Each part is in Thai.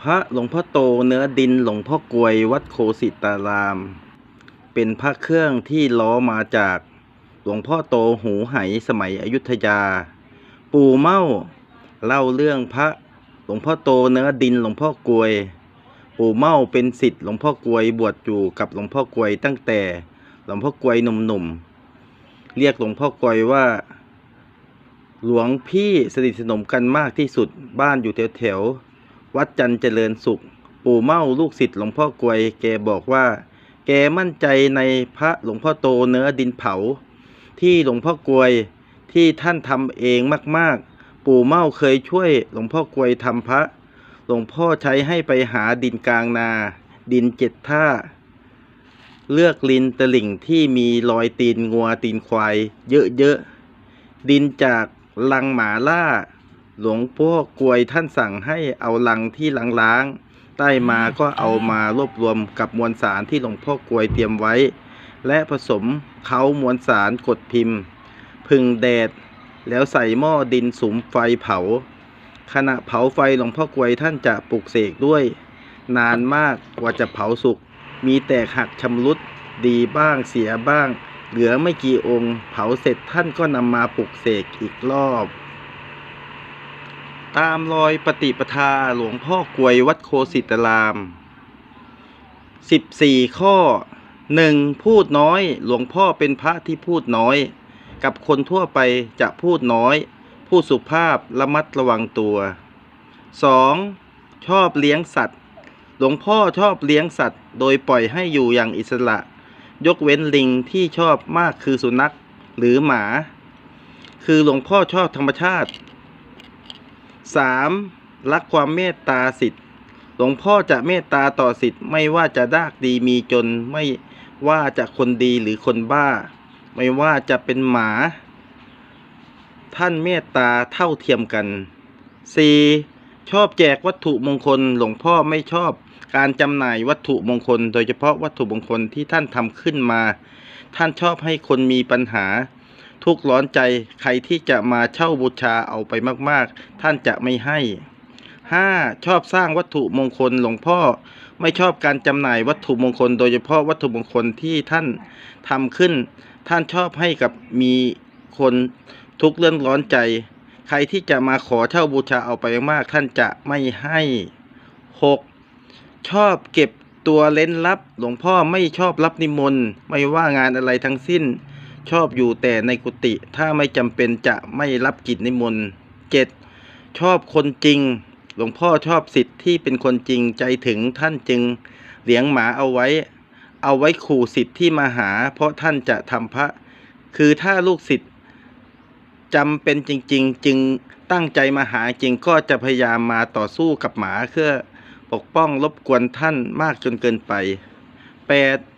พระหลวงพ่อโตเนื้อดินหลวงพ่อกลวยวัดโคสิตาราม เป็นพระเครื่องที่ล้อมาจากหลวงพ่อโตหูไหสมัยอยุธยา ปู่เมาเล่าเรื่องพระหลวงพ่อโตเนื้อดินหลวงพ่อกลวย ปู่เมาเป็นศิษย์หลวงพ่อกลวยบวชอยู่กับหลวงพ่อกลวยตั้งแต่หลวงพ่อกลวยหนุ่มๆเรียกหลวงพ่อกลวยว่า หลวงพี่สนิทสนมกันมากที่สุดบ้านอยู่แถวแถวๆ วัดจันเจริญสุข ปู่เมาลูกศิษย์หลวงพ่อกลวย แกบอกว่า แกมั่นใจในพระหลวงพ่อโตเนื้อดินเผา ที่หลวงพ่อกลวยที่ท่านทำเองมากๆ ปู่เมาเคยช่วยหลวงพ่อกลวยทำพระ หลวงพ่อใช้ให้ไปหาดินกลางนา ดินเจ็ดท่า เลือกลินตะลิ่งที่มีรอยตีนงัวตีนควาย เยอะๆ ดินจากลังหมาล่า หลวงพ่อกลวยท่านสั่งให้เอาลังที่ล้างๆใต้มาก็เอามารวบรวมกับมวลสารที่หลวงพ่อกลวยเตรียมไว้ และผสมเขามวลสารกดพิมพ์ พึ่งแดด แล้วใส่หม้อดินสุมไฟเผา ขณะเผาไฟหลวงพ่อกลวยท่านจะปลุกเสกด้วย นานมากกว่าจะเผาสุก มีแตกหักชำรุดดีบ้างเสียบ้าง เหลือไม่กี่องค์ เผาเสร็จท่านก็นำมาปลุกเสกอีกรอบ ตามรอยปฏิปทาหลวงพ่อกลวยวัดโคสิตาราม 14 ข้อ 1. พูดน้อย หลวงพ่อเป็นพระที่พูดน้อย กับคนทั่วไปจะพูดน้อย พูดสุภาพระมัดระวังตัว 2. ชอบเลี้ยงสัตว์ หลวงพ่อชอบเลี้ยงสัตว์ โดยปล่อยให้อยู่อย่างอิสระ ยกเว้นลิงที่ชอบมากคือสุนัขหรือหมา คือหลวงพ่อชอบธรรมชาติ 3. รักความเมตตาสิทธิ์หลวงพ่อจะเมตตาต่อสิทธิ์ไม่ว่าจะดากดีมีจนไม่ว่าจะคนดีหรือคนบ้า ไม่ว่าจะเป็นหมา ท่านเมตตาเท่าเทียมกัน 4. ชอบแจกวัตถุมงคลหลวงพ่อไม่ชอบการจำหน่ายวัตถุมงคล โดยเฉพาะวัตถุมงคลที่ท่านทำขึ้นมา ท่านชอบให้คนมีปัญหา ทุกข์ร้อนใจใครที่จะมาเช่าบูชาเอาไปมากๆ ท่านจะไม่ให้ 5. ชอบสร้างวัตถุมงคลหลวงพ่อไม่ชอบการจำหน่ายวัตถุมงคล โดยเฉพาะวัตถุมงคลที่ท่านทำขึ้น ท่านชอบให้กับมีคนทุกเรื่องร้อนใจ ใครที่จะมาขอเช่าบูชาเอาไปมาก ท่านจะไม่ให้ 6. ชอบเก็บตัวเล้นลับ หลวงพ่อไม่ชอบรับนิมนต์ ไม่ว่างานอะไรทั้งสิ้น ชอบอยู่แต่ในกุฏิถ้าไม่จำเป็นจะไม่รับกิจนิมนต์ 7. ชอบคนจริง หลวงพ่อชอบสิทธิ์ที่เป็นคนจริงใจถึงท่านจึงเลี้ยงหมาเอาไว้ เอาไว้ขู่สิทธิ์ที่มาหา เพราะท่านจะทำพระ คือถ้าลูกศิษย์จำเป็นจริง ๆ จึงตั้งใจมาหาจริงก็จะพยายามมาต่อสู้กับหมาเพื่อปกป้องรบกวนท่านมากจนเกินไป 8.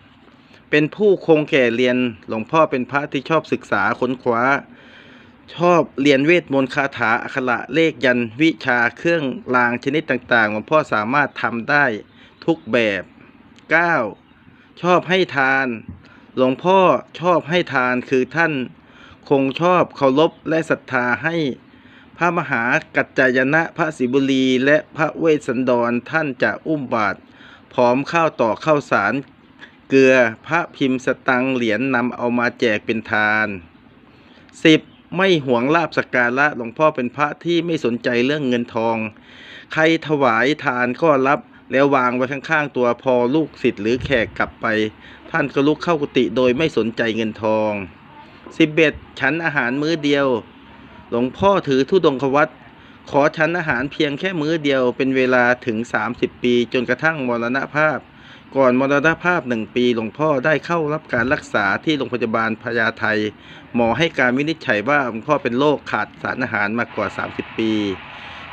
เป็นผู้คงแก่เรียนหลวงพ่อเป็นพระที่ชอบศึกษาค้นคว้า ชอบเรียนเวทมนต์คาถาอักขระเลขยันวิชาเครื่องรางชนิดต่างๆหลวงพ่อสามารถทำได้ทุกแบบ 9. ชอบให้ทาน หลวงพ่อชอบให้ทานคือท่าน คงชอบเคารพและศรัทธาให้พระมหากัจจายนะพระศิบุรีและพระเวสสันดรท่านจะอุ้มบาตรพร้อมข้าวต่อข้าวสาร เกลือพระพิมพ์สตังเหรียญนำเอามาแจกเป็นทาน 10. ไม่หวงลาบสกการะหลวงพ่อเป็นพระที่ไม่สนใจเรื่องเงินทอง ใครถวายทานก็รับแล้ววางไว้ข้างๆตัวพอลูกศิษย์หรือแขกกลับไป ท่านก็ลุกเข้ากุฏิโดยไม่สนใจเงินทอง 11. ฉันอาหารมื้อเดียว หลวงพ่อถือธุดงควัตขอฉันอาหารเพียงแค่มื้อเดียวเป็นเวลาถึง 30 ปีจนกระทั่งมรณภาพ ก่อนมรณภาพหนึ่งปีหลวงพ่อได้เข้ารับการรักษาที่โรงพยาบาลพญาไทหมอให้การวินิจฉัยว่าหลวงพ่อเป็นโรคขาดสารอาหารมากกว่า 30 ปี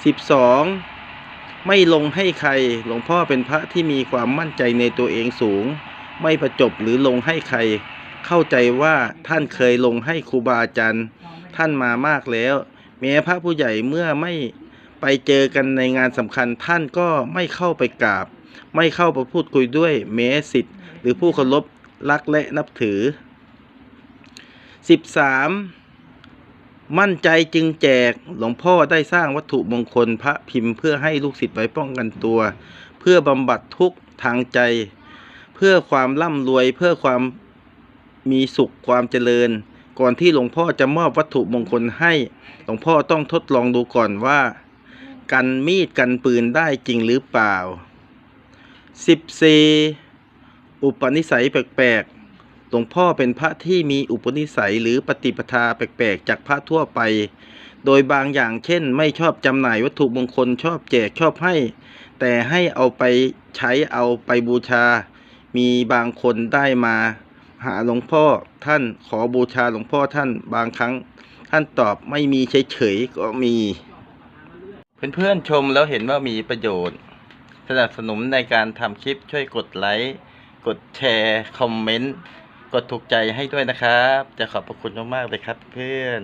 12. ไม่ลงให้ใครหลวงพ่อเป็นพระที่มีความมั่นใจในตัวเองสูง ไม่ประจบหรือลงให้ใคร เข้าใจว่าท่านเคยลงให้ครูบาอาจารย์ท่านมามากแล้ว แม้พระผู้ใหญ่เมื่อไม่ไปเจอกันในงานสำคัญท่านก็ไม่เข้าไปกราบ ไม่เข้าไปพูดคุยด้วยแม้สิทธิ์หรือผู้เคารพรักและนับถือ 13. มั่นใจจึงแจกหลวงพ่อได้สร้างวัตถุมงคลพระพิมพ์เพื่อให้ลูกศิษย์ไว้ป้องกันตัว เพื่อบำบัดทุกข์ทางใจ เพื่อความร่ำรวยเพื่อความมีสุขความเจริญ ก่อนที่หลวงพ่อจะมอบวัตถุมงคลให้ หลวงพ่อต้องทดลองดูก่อนว่า กันมีดกันปืนได้จริงหรือเปล่า 14. อุปนิสัยแปลกๆ หลวงพ่อเป็นพระที่มีอุปนิสัยหรือปฏิปทาแปลกๆ จากพระทั่วไป โดยบางอย่างเช่น ไม่ชอบจำหน่ายวัตถุมงคลชอบแจกชอบให้ แต่ให้เอาไปใช้เอาไปบูชา มีบางคนได้มา หาหลวงพ่อท่านขอบูชาหลวงพ่อท่านบางครั้ง ท่านตอบไม่มีเฉยๆก็มี เพื่อนๆชมแล้วเห็นว่ามีประโยชน์ สนับสนุนในการทำคลิปช่วยกดไลค์ กดแชร์ คอมเมนต์ กดถูกใจให้ด้วยนะครับ จะขอบพระคุณมากๆเลยครับเพื่อน